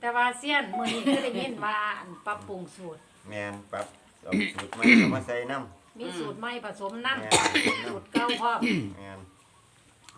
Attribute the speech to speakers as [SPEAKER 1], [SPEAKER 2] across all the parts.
[SPEAKER 1] แต่ว่าเซียนมื้อนี้ก็ได้ยินว่าอันปรับปรุงสูตร
[SPEAKER 2] แมนปรับเอาสูตรใหม่เอามาใส่น้ำ
[SPEAKER 1] มีสูตรใหม่ผสมน้
[SPEAKER 2] แม่นำ
[SPEAKER 1] สูตรเก่าพร้อม
[SPEAKER 2] แมน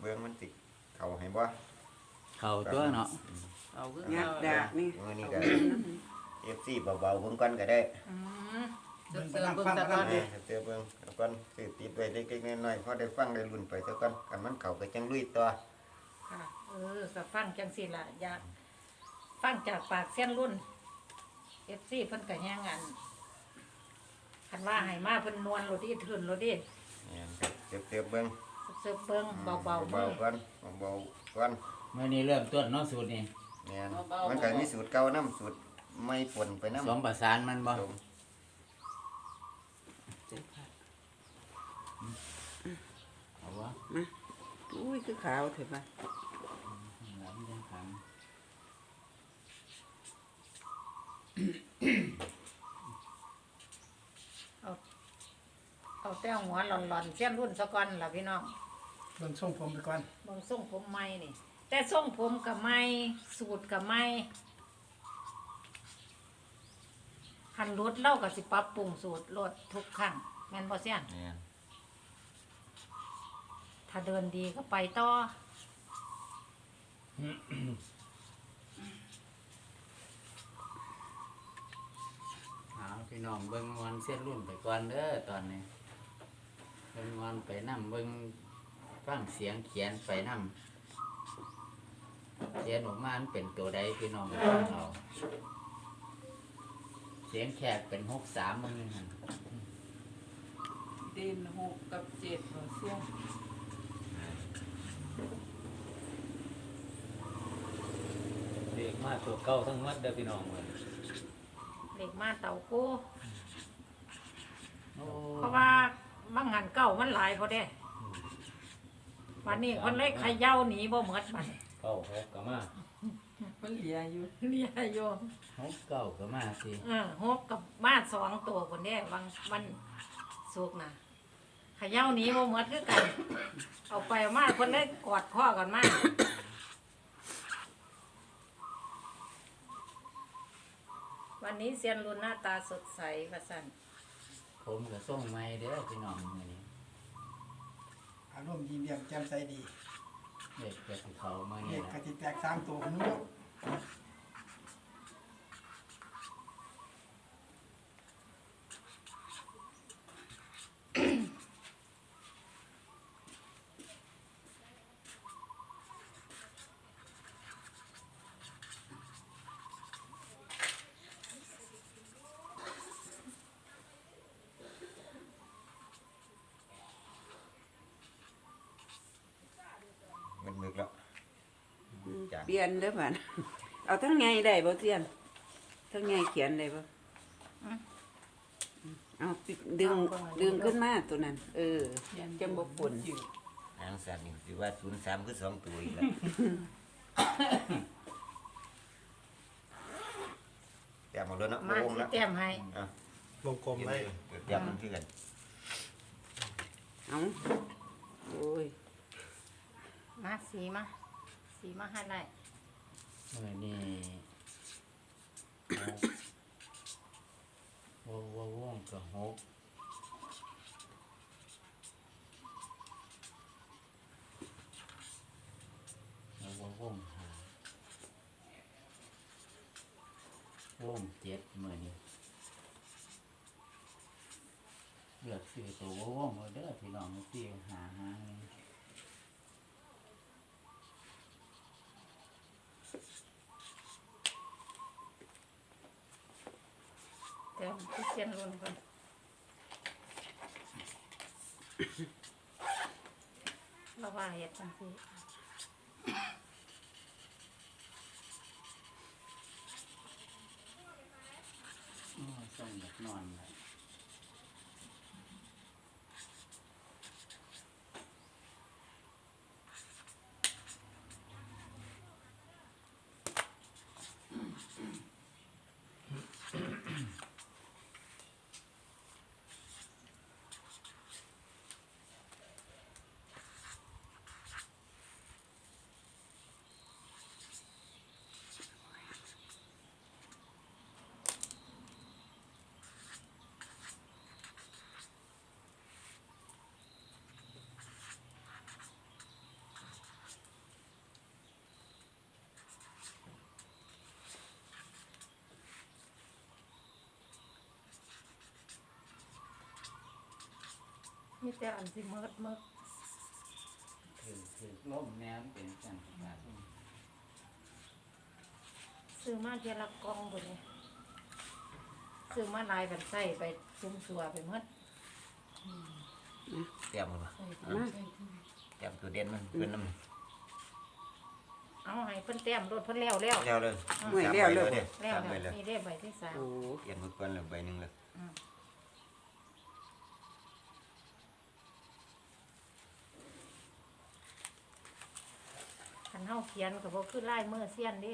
[SPEAKER 2] เบื้องมันติเข้าให้บ่
[SPEAKER 3] เข้าตัวเนาะ
[SPEAKER 4] เอาคือ
[SPEAKER 5] งัด
[SPEAKER 4] เอา
[SPEAKER 5] ดา
[SPEAKER 4] ดา
[SPEAKER 5] บนี่
[SPEAKER 2] มื้อนี้ก็ FC เบาๆเบิ่งก่อนก็ได้
[SPEAKER 1] อืม
[SPEAKER 4] เสือเสือเบิ่งตะกอน
[SPEAKER 2] แม่เตือเบิ่งเอาก่อนซื้อติดไว้เล็กๆน้อยๆพอได้ฟังได้รุ่นไปซะก่อนกันมันเข้าก็จังลุยต่อ
[SPEAKER 1] ค่ะเออก็ฟังจังซี่ล่ะอยาก ฟังจากปากเซียนรุ่น FC เพิ่นก็แฮงอันคันว่าให้มาเพิ่นนวลโลดที่ทื่นโลดดิ
[SPEAKER 2] แม่นครับเตือๆเบิ่ง
[SPEAKER 1] เสิร์ฟเบิ่งเบาๆ
[SPEAKER 2] เบา
[SPEAKER 1] เบิ่ง
[SPEAKER 2] ๆก่อนเบาๆก่อน
[SPEAKER 3] มื้อนี้เริ่มต้นเนาะสูตรนี้
[SPEAKER 2] แม่นมันก็มีสูตรเก่านํสูตรใหม่ปนไปนำ
[SPEAKER 3] สองประสานมันบ่เอาวะ
[SPEAKER 5] อุ้ยคือขาวเถอะป่ะ
[SPEAKER 3] หลังยังขัง
[SPEAKER 1] เอา แต่หัวหล่อนๆเซียนรุ่นซะก่อนล่ะพี่น้อง
[SPEAKER 6] เบิ่งส่งผมไปก่อน
[SPEAKER 1] เบิ่งทรงผมใหม่นี่ แต่ทรงผมกับใหม่สูตรกับใหม่คันรถเล่ากับสิปรับปรุงสูตรรถทุกครั้งแม่นบ่เซียน
[SPEAKER 2] แม่น
[SPEAKER 1] ถ้าเดินดีก็ไปต่อ
[SPEAKER 3] เอาพี่น้องเบิ่งวันเส้นรุ่นไปก่อนเด้อตอนนี้เบิ่งวันไปนํเบิ่งฟังเสียงเขียนไปนํเขียนออกมามันเป็นตัวใดพี่น้องฟังเอาเสียงแขกเป็นหกสามมันนึงหั่น
[SPEAKER 4] เด่นหกกับเจ็ดบ่เสีย
[SPEAKER 7] เด็กมาตัวเก่าทั้งหมัดเด้อพี่น้องเว้ย
[SPEAKER 1] เด็กมาเต่ากู
[SPEAKER 3] โอ้
[SPEAKER 1] เพราะว่า บางหันเก่ามันหลายพอได้วันนี้คนเล็กขย่าหนีบ่หมดมัน
[SPEAKER 7] เก้าหกก็มา
[SPEAKER 4] มันเหลียอยู่
[SPEAKER 1] เรียโยม
[SPEAKER 3] หกเก้าก็มาสิ
[SPEAKER 1] เออหกกับมาสองตัวคนเนี้บางมันสุกนะขย่าหนีบ่หมดคือกัน เอาไปเอามาคนเล็กกอดข้อกันมาวันนี้เซียนรุนหน้าตาสดใสประสัน
[SPEAKER 3] ผมก็ส่งไม้เด้อพี่น้องมื้อนี้
[SPEAKER 6] อารมณ์ยิ้มแย้มแจ่มใสดี
[SPEAKER 3] เด็กก็สิเขามา
[SPEAKER 6] เล
[SPEAKER 3] นี่
[SPEAKER 6] ข
[SPEAKER 3] ล่ะ
[SPEAKER 6] กติแตกสามตัวคนนู้น
[SPEAKER 2] มัน จ้ะ
[SPEAKER 5] เปลี่ยนเด้อป่ะเอาทั้งไงได้บ่เซียนทั้งไงเขียนได้บ่เอาปิดึงดึงขึ้นมาตัวนั้น เออจำบ่ปน
[SPEAKER 2] ทางสัตว์นี่สิว่า03คือสองตัวอีกแล้วแต้มหมดแล้วเนาะ
[SPEAKER 1] มา
[SPEAKER 2] โอ้ง
[SPEAKER 1] สิ
[SPEAKER 2] แล้ว
[SPEAKER 1] แต้มให้
[SPEAKER 2] อะ
[SPEAKER 6] วงกลมไว้
[SPEAKER 2] เดี๋ยวแต้มมันคือกัน
[SPEAKER 5] เอาโอ้ย
[SPEAKER 1] มาสีมา สีมาให้ได้
[SPEAKER 3] มื้อนี้หกวงวงก็หกแล้ววงวงหาวงเจ็ดมื้อนี้เลือกซื้อตัววงๆเอาเด้อพี่น้องที่หาหาเงิน
[SPEAKER 1] แต้มที่ เซียนรุนก่อนเราว่าเห็ดจังซี่
[SPEAKER 3] โอ้ยส่งแบบนอนเลย
[SPEAKER 1] มีแต่อันสิเมิดเมิด
[SPEAKER 3] ถือถือล่มแนมนเป็นจังหวะ
[SPEAKER 1] ซื้อมาเทียละกล่องพุ่นนี่ซื้อมาหลายกันใส่ไปซุ้มสัวไปเมิด
[SPEAKER 2] เตรียมมันบ่
[SPEAKER 1] ใส่ไป
[SPEAKER 5] มา
[SPEAKER 2] เตรียมตัวเด่นมันเพิ่นน้ำ
[SPEAKER 1] เอาให้เพิ่นแต้มรถเพิ่นแล้วแล้ว
[SPEAKER 2] แล้วเลย
[SPEAKER 5] หน่วยแล้วเลย
[SPEAKER 2] ด้
[SPEAKER 1] แล้ว
[SPEAKER 2] สามใบ
[SPEAKER 1] แล้
[SPEAKER 2] เล
[SPEAKER 1] วยนี่ได้ใบที่สาม
[SPEAKER 5] โอ้
[SPEAKER 2] เตรียมมาก่อนเลยใบหนึงเลย
[SPEAKER 1] คัน เฮาเขียนก็บ่คือลายมือเสี้ยนเดิ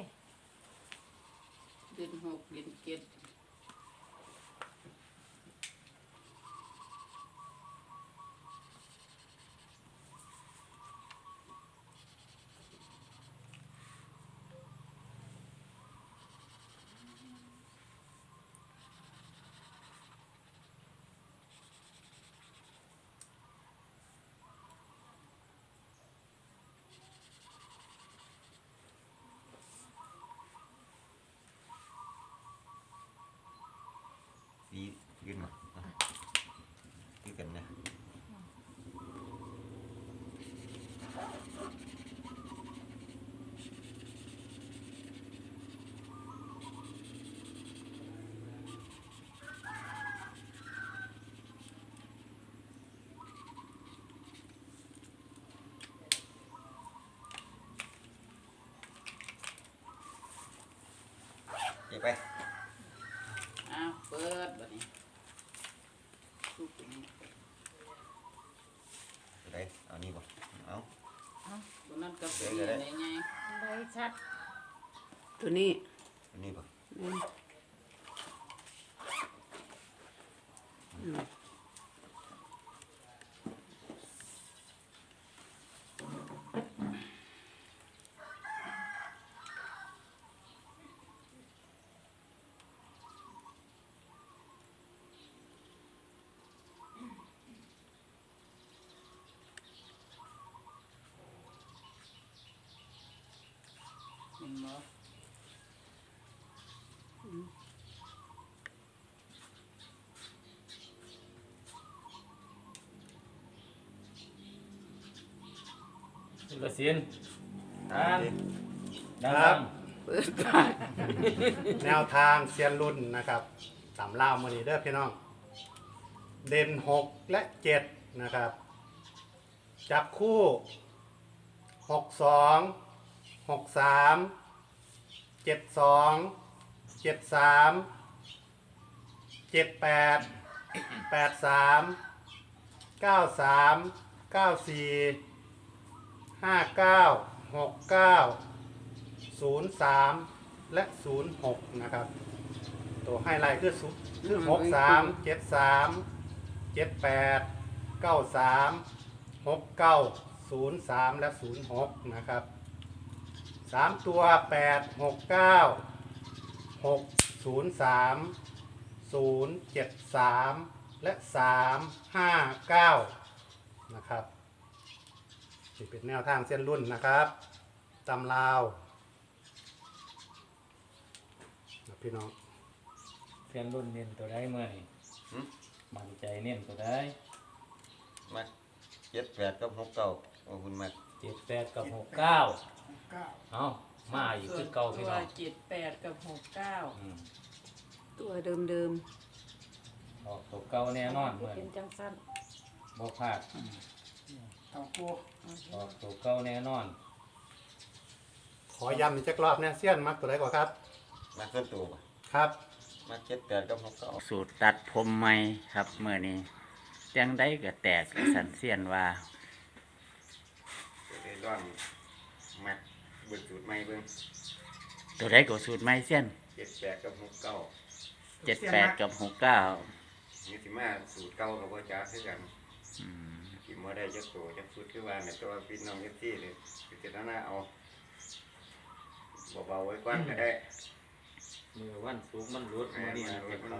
[SPEAKER 4] เดือนหกเดือนเจ็ด
[SPEAKER 2] สียืนมาอะคือกันนะ เก็บไป
[SPEAKER 4] อ้าวเปิดบัดนี้ทุกนี้
[SPEAKER 2] ตัวใดเอานี่บ่เอา
[SPEAKER 4] ตัวนั้นก็เป็นอะไรไง
[SPEAKER 1] ใบชัด
[SPEAKER 5] ตัวนี้
[SPEAKER 2] ตัว
[SPEAKER 4] นี้บ่
[SPEAKER 7] สุรศิลป์
[SPEAKER 2] อ่า
[SPEAKER 7] ดั
[SPEAKER 6] ครับ
[SPEAKER 7] ง
[SPEAKER 5] เปิดปาก
[SPEAKER 6] แนวทางเซียนรุ่นนะครับตามล่าวมือนี้เด้อพี่น้อง เด่นหกและเจ็ดนะครับ จับคู่หกสองหกสามเจ็ดสองเจ็ดสามเจ็ดแปดแปดสามเก้าสามเก้าสี่ ห้าเก้าหกเก้าศูนย์สามและศูนย์หกนะครับ ตัวให้ไลน์คือศูนย์หกสามเจ็ดสามเจ็ดแปดเก้าสามหกเก้าศูนย์สามและศูนย์หกนะครับสามตัวแปดหกเก้าหกศูนย์สามศูนย์เจ็ดสามและสามห้าเก้านะครับ นี่เป็นแนวทางเส้นรุ่นนะครับตำลาวนะพี่น้อง
[SPEAKER 7] ๆเสียนรุ่นเน้นตัวได้เมื่อนี่
[SPEAKER 2] หึ
[SPEAKER 7] มั่นใจเน้นตัวได้
[SPEAKER 2] มาเจ็ดแปดกับหกเก้าโอ้คุณมา
[SPEAKER 7] เจ็ดแปดกับหกเก้า
[SPEAKER 6] เก้า
[SPEAKER 7] เอามาอีกคือเก่าพี่
[SPEAKER 4] ตัว
[SPEAKER 7] น้อง
[SPEAKER 4] เจ็ดแปดกับหกเก้า
[SPEAKER 7] อืม
[SPEAKER 5] ตัวเดิมเดิม
[SPEAKER 7] ออกตัวเก่าแน่นอนเมื่อ
[SPEAKER 1] เป็น
[SPEAKER 7] นี้
[SPEAKER 1] จังสั้น
[SPEAKER 7] บ่พลาด
[SPEAKER 6] เก้าโก
[SPEAKER 7] ออกตัวเก่าแน่นอน
[SPEAKER 6] ขอย้ำอีกจักรอบเนี่ยเซียนมักตัวไหนก่อนครับ
[SPEAKER 2] มาส่วนตัวบ่
[SPEAKER 6] ครับ
[SPEAKER 2] มาเจ็ดแปดกับหกเก้า
[SPEAKER 3] สูตรตัดผมใหม่ครับเมื่อนี้จังได้ก็แตกสันเสียนว่า
[SPEAKER 2] จะได้ร่องมาเบิ่งสูตรใหม่เบิ่ง
[SPEAKER 3] ตัวใดก็สูตรใหม่เสียน
[SPEAKER 2] เจ็ดแปดกับหกเก้า
[SPEAKER 3] เจ็ดแปดกับหกเก้า
[SPEAKER 2] นี่สิมาสูตรเก่ากับพ่อจ้าคือกัน
[SPEAKER 3] อืม
[SPEAKER 2] กินมาได้จักตัวจักสูตรคือว่าเนี่ยตัวพี่น้องเอฟซีเลยพิจารณาเอาเบาๆไว้ก่อนก็ได้
[SPEAKER 7] มือวันสุกร์มันรุดมือนี้มันจะเขา